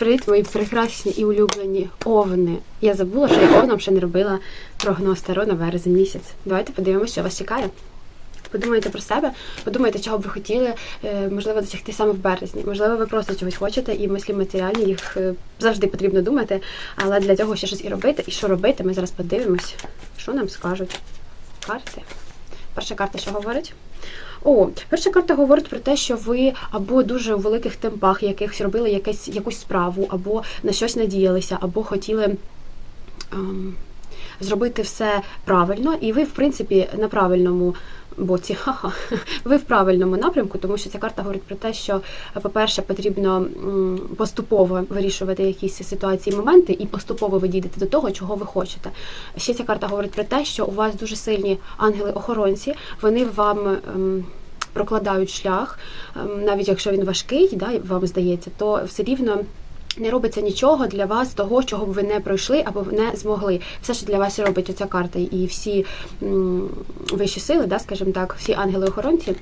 Привіт, мої прекрасні і улюблені овни. Я забула, що я овнам ще не робила прогноз Таро на березень місяць. Давайте подивимося, що вас чекає. Подумайте про себе, подумайте, чого б ви хотіли, е, можливо, досягти саме в березні. Можливо, ви просто чогось хочете, і мислі матеріальні їх е, завжди потрібно думати. Але для цього ще щось і робити. І що робити, ми зараз подивимось, що нам скажуть карти. Перша карта що говорить? О, перша карта говорить про те, що ви або дуже у великих темпах якихось робили якесь, якусь справу, або на щось надіялися, або хотіли. ем, Зробити все правильно, і ви, в принципі, на правильному боці. Ха-ха. Ви в правильному напрямку, тому що ця карта говорить про те, що, по-перше, потрібно поступово вирішувати якісь ситуації, моменти, і поступово ви дійдете до того, чого ви хочете. Ще ця карта говорить про те, що у вас дуже сильні ангели-охоронці, вони вам. ем, Прокладають шлях, ем, навіть якщо він важкий, да, вам здається, то все рівно не робиться нічого для вас того, чого б ви не пройшли або не змогли. Все, що для вас робить оця карта, і всі вищі сили, да, скажімо так, всі ангели-охоронці.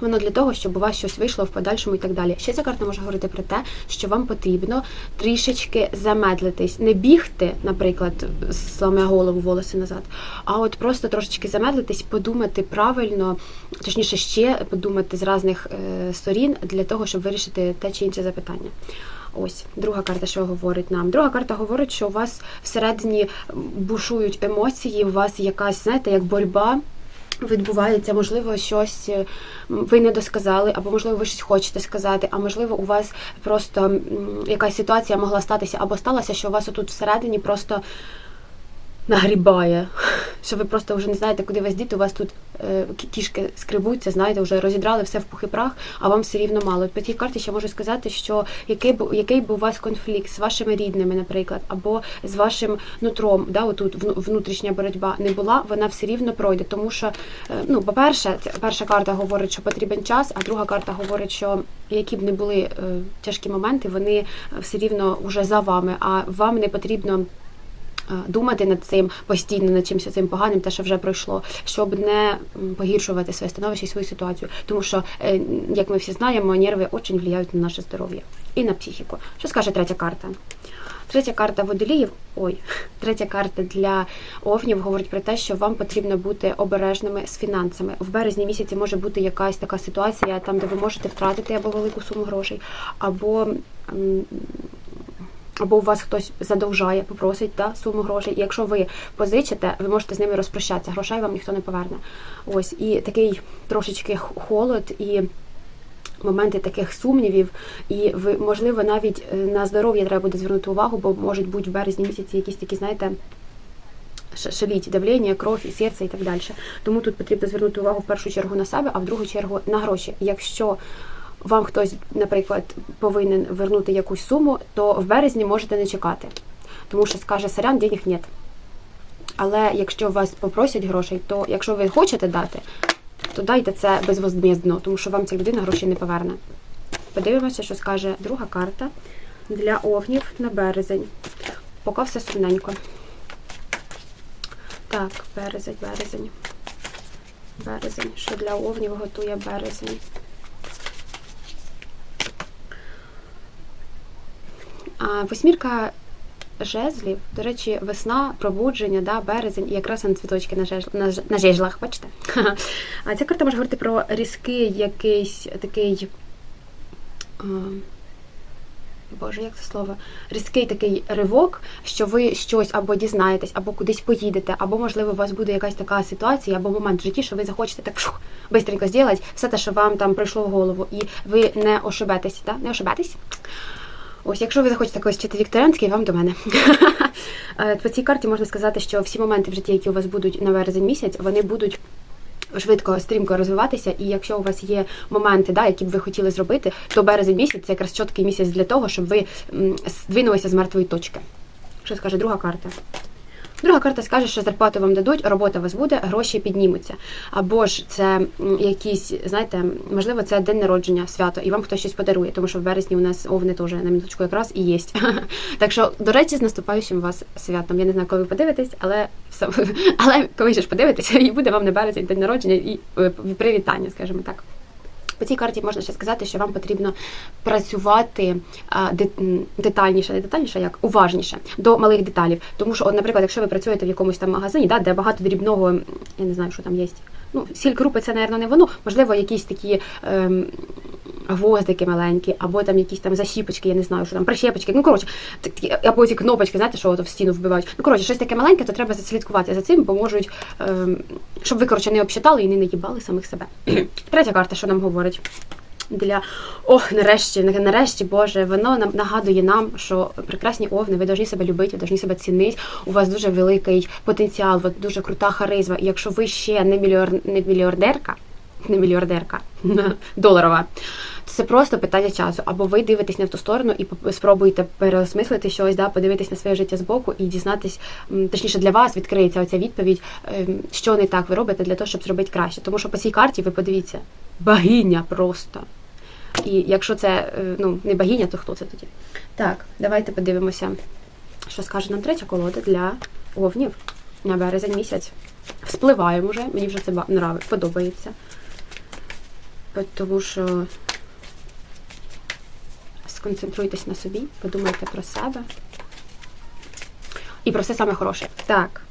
Воно для того, щоб у вас щось вийшло в подальшому і так далі. Ще ця карта може говорити про те, що вам потрібно трішечки замедлитись, не бігти, наприклад, сламе голову волоси назад, а от просто трошечки замедлитись, подумати правильно, точніше, ще подумати з різних е, сторін для того, щоб вирішити те чи інше запитання. Ось друга карта, що говорить нам. Друга карта говорить, що у вас всередині бушують емоції, у вас якась, знаєте, як боротьба. Відбувається, можливо, щось е, ви не досказали, або можливо ви щось хочете сказати, а можливо, у вас просто якась ситуація могла статися або сталася, що у вас отут всередині просто нагрібає, що ви просто вже не знаєте, куди вас діти. У вас тут е, кішки скребуться, знаєте, вже розідрали все в пух і прах, а вам все рівно мало. По цій карті ще можу сказати, що який б який б у вас конфлікт з вашими рідними, наприклад, або з вашим нутром, да, отут вну- внутрішня боротьба не була, вона все рівно пройде. Тому що, е, ну, по-перше, перша карта говорить, що потрібен час, а друга карта говорить, що які б не були е, тяжкі моменти, вони все рівно вже за вами, а вам не потрібно думати над цим постійно, над чимось цим поганим, те, що вже пройшло, щоб не погіршувати своє становище і свою ситуацію. Тому що, е, як ми всі знаємо, нерви дуже впливають на наше здоров'я і на психіку. Що скаже третя карта? Третя карта водоліїв, ой, третя карта для овнів говорить про те, що вам потрібно бути обережними з фінансами. В березні місяці може бути якась така ситуація, там де ви можете втратити або велику суму грошей, або або у вас хтось задовжає, попросить да, суму грошей. І якщо ви позичите, ви можете з ними розпрощатися. Грошей вам ніхто не поверне. Ось і такий трошечки холод і. Моменти таких сумнівів, і ви можливо навіть е, на здоров'я треба буде звернути увагу, бо можуть бути в березні місяці якісь такі, знаєте, шаліть давлення, кров і серце і так далі. Тому тут потрібно звернути увагу в першу чергу на себе, а в другу чергу на гроші. Якщо вам хтось, наприклад, повинен вернути якусь суму, то в березні можете не чекати, тому що скаже сорян, денег нет. Але якщо вас попросять грошей, то якщо ви хочете дати, то дайте це безвозмездно, тому що вам ця людина гроші не поверне. Подивимося, що скаже друга карта для овнів на березень. Поки все сумненько. Так, березень, березень. Березень. Що для овнів готує березень? Восьмірка жезлів, до речі, весна, пробудження, да, березень і якраз на цвіточки на, жезл, на, на жезлах, бачите? А ця карта може говорити про різкий якийсь такий. Боже, як це слово? Різкий такий ривок, що ви щось або дізнаєтесь, або кудись поїдете, або, можливо, у вас буде якась така ситуація або момент в житті, що ви захочете так шух, бистренько зробити все те, що вам там прийшло в голову, і ви не ошибетесь, да? не ошибетесь? Ось, якщо ви захочете когось вчити вікторіанський, вам до мене. Е, По цій карті можна сказати, що всі моменти в житті, які у вас будуть на березень місяць, вони будуть. Швидко, стрімко розвиватися, і якщо у вас є моменти, да, які б ви хотіли зробити, то березень місяць це якраз чіткий місяць для того, щоб ви здвинулися з мертвої точки. Що скаже друга карта? Друга карта скаже, що зарплату вам дадуть, робота у вас буде, гроші піднімуться. Або ж це якісь, знаєте, можливо, це день народження, свято, і вам хтось щось подарує, тому що в березні у нас овни теж на минуточку якраз і є. Так що, до речі, з наступаючим вас святом. Я не знаю, коли ви подивитесь, але але коли ж подивитесь, і буде вам на березень день народження і е, привітання, скажімо так. По цій карті можна ще сказати, що вам потрібно працювати м, детальніше, не детальніше, як уважніше до малих деталів. Тому що, от, наприклад, якщо ви працюєте в якомусь там магазині, да, де багато дрібного, я не знаю, що там є. Ну, сіль крупи це, мабуть, не воно. Можливо, якісь такі ем, гвоздики маленькі, або там якісь там защіпочки, я не знаю, що там, прищепочки. Ну, коротше, такі, або ці кнопочки, знаєте, що в стіну вбивають. Ну, коротше, щось таке маленьке, то треба слідкувати за цим, поможуть, ем, щоб ви, коротше, не обсчитали і не наїбали самих себе. Третя карта, що нам говорить? Для ох, нарешті, нарешті, Боже, воно нам нагадує нам, що прекрасні овни, ви повинні себе любити, ви повинні себе цінити. У вас дуже великий потенціал, дуже крута харизма. І якщо ви ще не мільйор... не мільярдерка, не мільярдерка доларова, це просто питання часу. Або ви дивитесь не в ту сторону і спробуєте переосмислити щось, да, подивитись на своє життя збоку і дізнатись, точніше для вас відкриється оця відповідь, ем, що не так ви робите для того, щоб зробити краще. Тому що по цій карті ви подивіться, богиня просто. І якщо це е, ну, не богиня, то хто це тоді? Так, давайте подивимося, що скаже нам третя колода для овнів на березень місяць. Вспливаємо вже, мені вже це ба- подобається. Тому що сконцентруйтесь на собі, подумайте про себе і про все саме хороше. Так.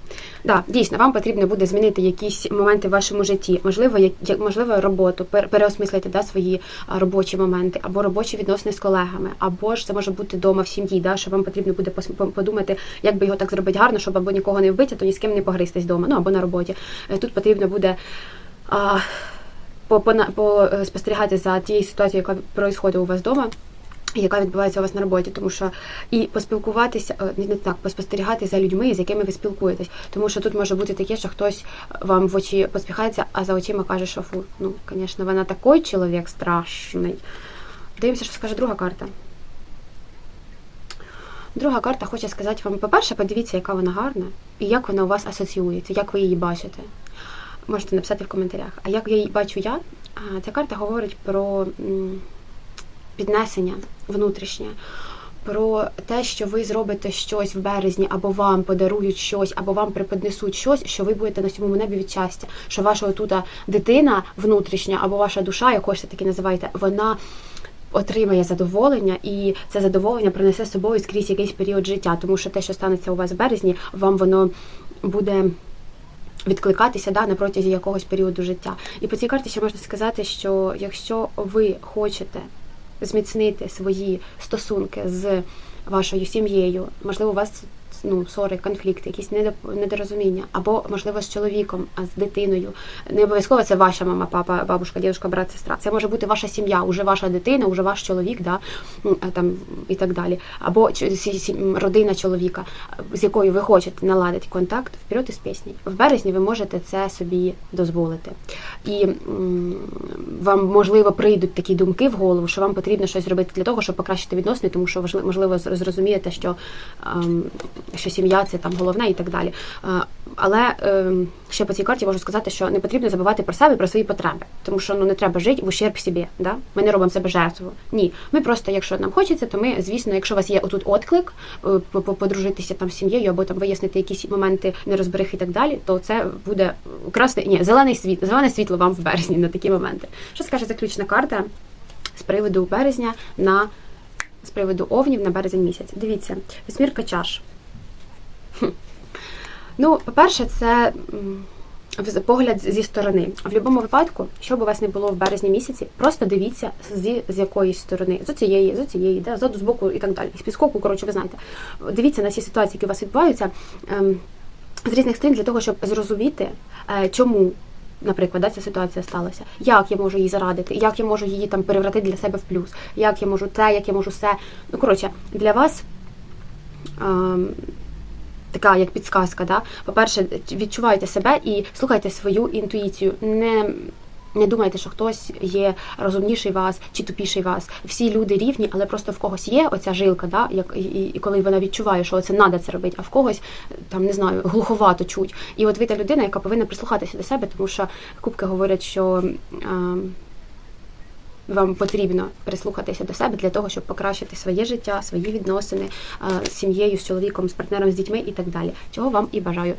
Да, дійсно, вам потрібно буде змінити якісь моменти в вашому житті, можливо, як, можливо, роботу, пер, переосмислити да, свої робочі моменти, або робочі відносини з колегами, або ж це може бути вдома в сім'ї, да, що вам потрібно буде подумати, як би його так зробити гарно, щоб або нікого не вбити, то ні з ким не погристись вдома, ну або на роботі. Е, Тут потрібно буде. А, по, е, спостерігати за тією ситуацією, яка відбувається у вас вдома, яка відбувається у вас на роботі, тому що і поспілкуватися е, не, так, поспостерігати за людьми, з якими ви спілкуєтесь. Тому що тут може бути таке, що хтось вам в очі поспіхається, а за очима каже, що фу, ну, звісно, вона такий чоловік страшний. Дивимося, що скаже друга карта. Друга карта хоче сказати вам, по-перше, подивіться, яка вона гарна, і як вона у вас асоціюється, як ви її бачите. Можете написати в коментарях. А як я її бачу я, ця карта говорить про піднесення внутрішнє, про те, що ви зробите щось в березні, або вам подарують щось, або вам преподнесуть щось, що ви будете на сьомому небі від щастя. Що ваша отута дитина внутрішня, або ваша душа, як хочете таки називаєте, вона. Отримає задоволення, і це задоволення принесе з собою скрізь якийсь період життя, тому що те, що станеться у вас в березні, вам воно буде відкликатися да, на протязі якогось періоду життя. І по цій карті ще можна сказати, що якщо ви хочете зміцнити свої стосунки з вашою сім'єю, можливо, у вас ну, ссори, конфлікти, якісь недорозуміння, або, можливо, з чоловіком, а з дитиною. Не обов'язково це ваша мама, папа, бабушка, дідушка, брат, сестра. Це може бути ваша сім'я, уже ваша дитина, уже ваш чоловік, да, там і так далі. Або родина чоловіка, з якою ви хочете наладити контакт вперед із пісні. В березні ви можете це собі дозволити. І вам, можливо, прийдуть такі думки в голову, що вам потрібно щось зробити для того, щоб покращити відносини, тому що важливо, можливо, зрозумієте, що, що сім'я це там головне і так далі. Е, Але ем, ще по цій карті можу сказати, що не потрібно забувати про себе, про свої потреби, тому що ну не треба жити в ущерб собі. Да? Ми не робимо себе жертву. Ні, ми просто, якщо нам хочеться, то ми, звісно, якщо у вас є отут отклик, е, по- по- подружитися там з сім'єю або там вияснити якісь моменти нерозберих і так далі, то це буде красний, ні, зелений світ, зелене світло вам в березні на такі моменти. Що скаже заключна карта з приводу березня на з приводу овнів на березень місяць? Дивіться, восьмірка чаш. Ну, по-перше, це погляд зі сторони. В будь-якому випадку, що б у вас не було в березні місяці, просто дивіться зі, з якоїсь сторони, з цієї, з цієї, да, ззаду, з боку і так далі. З підскоку, коротше, ви знаєте. Дивіться на всі ситуації, які у вас відбуваються ем, з різних сторін для того, щоб зрозуміти, е, чому. Наприклад, да, ця ситуація сталася. Як я можу її зарадити, як я можу її там перевратити для себе в плюс, як я можу те, як я можу все. Ну, коротше, для вас ем, така як підсказка. Да? По-перше, відчувайте себе і слухайте свою інтуїцію. Не, не думайте, що хтось є розумніший вас чи тупіший вас. Всі люди рівні, але просто в когось є оця жилка, да? як, і, і, коли вона відчуває, що це треба це робити, а в когось там не знаю, глуховато чуть. І от ви та людина, яка повинна прислухатися до себе, тому що кубки говорять, що. ем, вам потрібно прислухатися до себе для того, щоб покращити своє життя, свої відносини е, з сім'єю, з чоловіком, з партнером, з дітьми і так далі. Чого вам і бажаю.